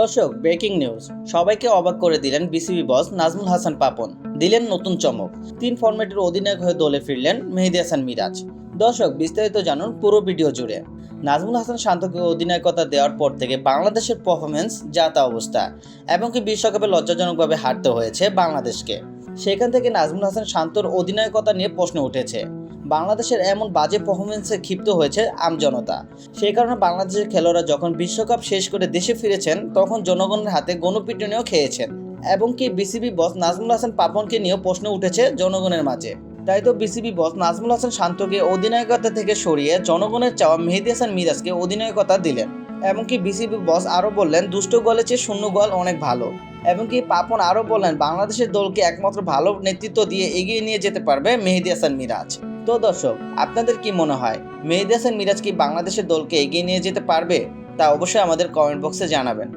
দর্শক breaking news সবাইকে অবাক করে দিলেন বিসিবি বস নাজমুল হাসান পাপন। দিলেন নতুন চমক। তিন ফরম্যাটের অধিনায়ক হয়ে দলে ফিরলেন মেহেদি হাসান মিরাজ। দর্শক, বিস্তারিত জানুন পুরো ভিডিও জুড়ে। নাজমুল হাসান শান্তকে অধিনায়কতা দেওয়ার পর থেকে বাংলাদেশের পারফরমেন্স যা তা অবস্থা, এমনকি বিশ্বকাপে লজ্জাজনকভাবে হারতে হয়েছে বাংলাদেশকে। সেখান থেকে নাজমুল হাসান শান্তর অধিনায়কতা নিয়ে প্রশ্ন উঠেছে। বাংলাদেশের এমন বাজে পারফরমেন্সে ক্ষিপ্ত হয়েছে আমজনতা সেই কারণে বাংলাদেশের খেলোয়াড়রা যখন বিশ্বকাপ শেষ করে দেশে ফিরেছেন, তখন জনগণের হাতে গণপিটুনিও খেয়েছেন। এবং কি বিসিবি বস নাজমুল হাসান পাপনকে নিয়েও প্রশ্ন উঠেছে জনগণের মাঝে। তাই তো বিসিবি বস নাজমুল হাসান শান্তকে অধিনায়কতা থেকে সরিয়ে জনগণের চাওয়া মেহেদি হাসান মিরাজকে অধিনায়কতা দিলেন। এমনকি বিসিবি বস আরও বললেন, দুষ্ট গলের চেয়ে শূন্য গল অনেক ভালো। এমনকি পাপন আরও বললেন, বাংলাদেশের দলকে একমাত্র ভালো নেতৃত্ব দিয়ে এগিয়ে নিয়ে যেতে পারবে মেহেদি হাসান মিরাজ। তো দর্শক, আপনাদের কি মনে হয়, মেহেদি হাসান মিরাজ কি বাংলাদেশের দলকে এগিয়ে নিয়ে যেতে পারবে? তা অবশ্যই আমাদের কমেন্ট বক্সে জানাবেন।